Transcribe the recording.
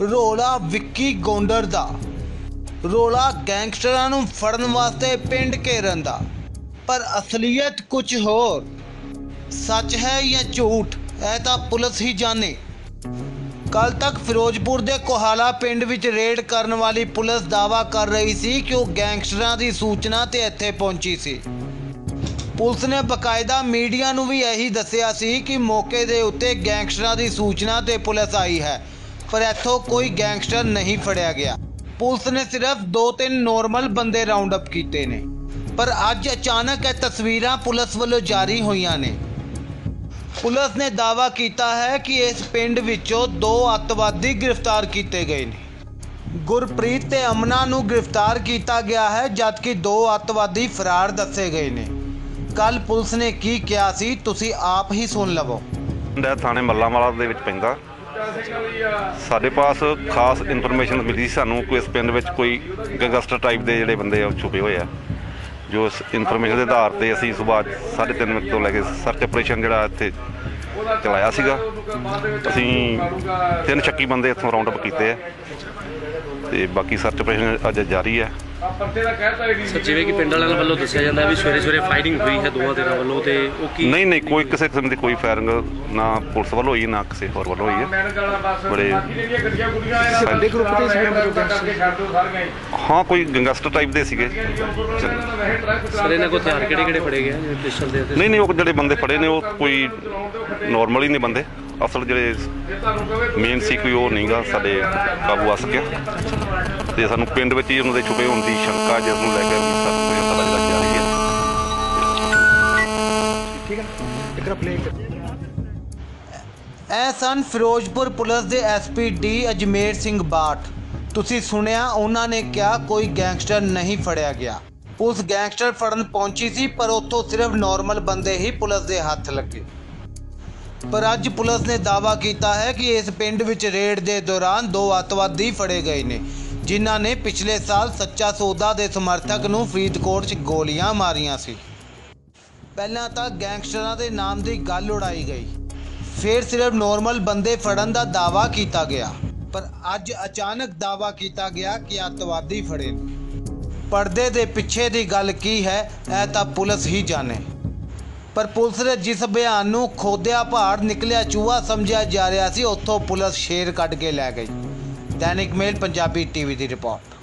ਰੋਲਾ ਵਿੱਕੀ ਗੋਂਡਰ ਦਾ। ਰੋਲਾ ਗੈਂਗਸਟਰਾਂ ਨੂੰ ਫੜਨ ਵਾਸਤੇ ਪਿੰਡ ਘੇਰਨ ਦਾ। ਪਰ ਅਸਲੀਅਤ ਕੁਝ ਹੋਰ। ਸੱਚ ਹੈ ਜਾਂ ਝੂਠ, ਇਹ ਤਾਂ ਪੁਲਿਸ ਹੀ ਜਾਣੇ। ਕੱਲ ਤੱਕ ਫਿਰੋਜ਼ਪੁਰ ਦੇ ਕੋਹਾਲਾ ਪਿੰਡ ਵਿੱਚ ਰੇਡ ਕਰਨ ਵਾਲੀ ਪੁਲਿਸ ਦਾਵਾ ਕਰ ਰਹੀ ਸੀ ਕਿ ਉਹ ਗੈਂਗਸਟਰਾਂ ਦੀ ਸੂਚਨਾ ਤੇ ਇੱਥੇ ਪਹੁੰਚੀ ਸੀ। ਪੁਲਿਸ ਨੇ ਬਕਾਇਦਾ ਮੀਡੀਆ ਨੂੰ ਵੀ ਇਹੀ ਦੱਸਿਆ ਸੀ ਕਿ ਮੌਕੇ ਦੇ ਉੱਤੇ ਗੈਂਗਸਟਰਾਂ ਦੀ ਸੂਚਨਾ ਤੇ ਪੁਲਿਸ ਆਈ ਹੈ। ਪਰ ਇੱਥੋਂ ਕੋਈ ਗੈਂਗਸਟਰ ਨਹੀਂ ਫੜਿਆ ਗਿਆ। ਪੁਲਿਸ ਨੇ ਸਿਰਫ 2-3 ਨੋਰਮਲ ਬੰਦੇ ਰਾਉਂਡ ਅਪ ਕੀਤੇ ਨੇ। ਪਰ ਅੱਜ ਅਚਾਨਕ ਇਹ ਤਸਵੀਰਾਂ ਪੁਲਿਸ ਵੱਲੋਂ ਜਾਰੀ ਹੋਈਆਂ ਨੇ। ਪੁਲਿਸ ਨੇ ਦਾਅਵਾ ਕੀਤਾ ਹੈ ਕਿ ਇਸ ਪਿੰਡ ਵਿੱਚੋਂ ਦੋ ਅੱਤਵਾਦੀ ਗ੍ਰਿਫਤਾਰ ਕੀਤੇ ਗਏ ਨੇ। ਗੁਰਪ੍ਰੀਤ ਤੇ ਅਮਨਾ ਨੂੰ ਗ੍ਰਿਫਤਾਰ ਕੀਤਾ ਗਿਆ ਹੈ, ਜਦਕਿ ਦੋ ਅੱਤਵਾਦੀ ਫਰਾਰ ਦੱਸੇ ਗਏ ਨੇ। ਕੱਲ ਪੁਲਿਸ ਨੇ ਕੀ ਕਿਹਾ ਸੀ, ਤੁਸੀਂ ਆਪ ਹੀ ਸੁਣ ਲਵੋ। ਦਾ ਥਾਣੇ ਮੱਲਾਂਵਾਲਾ ਦੇ ਵਿੱਚ ਪੈਂਦਾ। ਸਾਡੇ ਪਾਸ ਖਾਸ ਇਨਫੋਰਮੇਸ਼ਨ ਮਿਲੀ ਸਾਨੂੰ ਕੋਈ ਇਸ ਪਿੰਡ ਵਿੱਚ ਕੋਈ ਗੈਂਗਸਟਰ ਟਾਈਪ ਦੇ ਜਿਹੜੇ ਬੰਦੇ ਆ ਉਹ ਛੁਪੇ ਹੋਏ ਆ। ਜੋ ਇਸ ਇਨਫੋਰਮੇਸ਼ਨ ਦੇ ਆਧਾਰ ਤੇ ਅਸੀਂ ਸਵੇਰ 3:30 ਵਜੇ ਤੋਂ ਲੈ ਕੇ ਸਰਚ ਆਪਰੇਸ਼ਨ ਜਿਹੜਾ ਇੱਥੇ ਚਲਾਇਆ ਸੀਗਾ। ਅਸੀਂ ਤਿੰਨ ਸ਼ੱਕੀ ਬੰਦੇ ਇੱਥੋਂ ਰਾਉਂਡ ਅਪ ਕੀਤੇ ਆ ਤੇ ਬਾਕੀ ਸਰਚ ਆਪਰੇਸ਼ਨ ਅੱਜ ਜਾਰੀ ਹੈ ਸਰ ਜਿਵੇਂ ਕਿ ਪਿੰਡ ਵਾਲਿਆਂ ਵੱਲੋਂ ਦੱਸਿਆ ਜਾਂਦਾ ਵੀ ਸਵੇਰੇ ਸਵੇਰੇ ਫਾਇਰਿੰਗ ਹੋਈ ਹੈ ਦੋਵਾਂ ਧਿਰਾਂ ਵੱਲੋਂ ਤੇ ਉਹ ਕੀ ਨਹੀਂ ਨਹੀਂ ਕੋਈ ਕਿਸੇ ਕਿਸਮ ਦੀ ਕੋਈ ਫਾਇਰਿੰਗ ਨਾ ਪੁਲਿਸ ਵੱਲੋਂ ਹੋਈ ਨਾ ਕਿਸੇ ਹੋਰ ਵੱਲੋਂ ਹੋਈ ਹੈ। ਬੜੇ ਵੱਡੇ ਗਰੁੱਪ ਦੇ ਮਤਲਬ ਹਾਂ ਕੋਈ ਗੈਂਗਸਟਰ ਟਾਈਪ ਦੇ ਸੀਗੇ। ਸਰ ਇਹਨਾਂ ਕੋਲ ਹਥਿਆਰ ਕਿਹੜੇ ਕਿਹੜੇ ਫੜੇ ਗਏ ਜਿਵੇਂ ਪਿਸਟਲ ਦੇ ਨਹੀਂ ਨਹੀਂ ਉਹ ਜਿਹੜੇ ਬੰਦੇ ਫੜੇ ਨੇ ਉਹ ਕੋਈ ਨਾਰਮਲ ਹੀ ਨੇ ਬੰਦੇ। ਅਸਲ ਜਿਹੜੇ ਮੇਨ ਸੀ ਕੋਈ ਉਹ ਨਹੀਂਗਾ ਸਾਡੇ ਕਾਬੂ ਆ ਸਕਿਆ। ਤੇ ਸਾਨੂੰ ਪਿੰਡ ਵਿੱਚ ਹੀ ਉਹਨਾਂ ਦੇ ਛੁਪੇ ਹੋਣ ਦੀ ਸ਼ੰਕਾ ਜਿਸ ਨੂੰ ਲੈ ਕੇ ਸਾਡਾ ਸਾਡਾ ਜਿਹੜਾ ਜਾਰੀ ਹੈ। ਠੀਕ ਹੈ ਇੱਕ ਰ ਪਲੇ ਸਨ ਫਿਰੋਜ਼ਪੁਰ ਪੁਲਿਸ ਦੇ ਐਸਪੀ ਡੀ ਅਜਮੇਰ ਸਿੰਘ ਬਾਠ। ਤੁਸੀਂ ਸੁਣਿਆ ਉਹਨਾਂ ਨੇ ਕਿਹਾ ਕੋਈ ਗੈਂਗਸਟਰ ਨਹੀਂ ਫੜਿਆ ਗਿਆ। ਪੁਲਿਸ ਗੈਂਗਸਟਰ ਫੜਨ ਪਹੁੰਚੀ ਸੀ ਪਰ ਉੱਥੋਂ ਸਿਰਫ ਨਾਰਮਲ ਬੰਦੇ ਹੀ ਪੁਲਿਸ ਦੇ ਹੱਥ ਲੱਗੇ। ਪਰ ਅੱਜ ਪੁਲਿਸ ਨੇ ਦਾਅਵਾ ਕੀਤਾ ਹੈ ਕਿ ਇਸ ਪਿੰਡ ਵਿੱਚ ਰੇਡ ਦੇ ਦੌਰਾਨ ਦੋ ਅੱਤਵਾਦੀ ਫੜੇ ਗਏ ਨੇ। ਜਿਨ੍ਹਾਂ ਨੇ ਪਿਛਲੇ ਸਾਲ ਸੱਚਾ ਸੌਦਾ ਦੇ ਸਮਰਥਕ ਨੂੰ ਫਰੀਦਕੋਟ 'ਚ ਗੋਲੀਆਂ ਮਾਰੀਆਂ ਸੀ। ਪਹਿਲਾਂ ਤਾਂ ਗੈਂਗਸਟਰਾਂ ਦੇ ਨਾਮ ਦੀ ਗੱਲ ਉਡਾਈ ਗਈ। ਫਿਰ ਸਿਰਫ ਨਾਰਮਲ ਬੰਦੇ ਫੜਨ ਦਾ ਦਾਵਾ ਕੀਤਾ ਗਿਆ। ਪਰ ਅੱਜ ਅਚਾਨਕ ਦਾਵਾ ਕੀਤਾ ਗਿਆ ਕਿ ਅੱਤਵਾਦੀ ਫੜੇ ਨੇ। ਪਰਦੇ ਦੇ ਪਿੱਛੇ ਦੀ ਗੱਲ ਕੀ ਹੈ, ਇਹ ਤਾਂ ਪੁਲਿਸ ਹੀ ਜਾਣੇ। ਪਰ ਪੁਲਿਸ ਦੇ ਜਿਸ ਬਿਆਨ ਨੂੰ ਖੋਦਿਆ ਪਹਾੜ ਨਿਕਲਿਆ ਚੂਹਾ ਸਮਝਿਆ ਜਾ ਰਿਹਾ ਸੀ, ਉੱਥੋਂ ਪੁਲਿਸ ਸ਼ੇਰ ਕੱਢ ਕੇ ਲੈ ਗਈ। ਦੈਨਿਕ ਮੇਲ ਪੰਜਾਬੀ ਟੀਵੀ ਦੀ ਰਿਪੋਰਟ।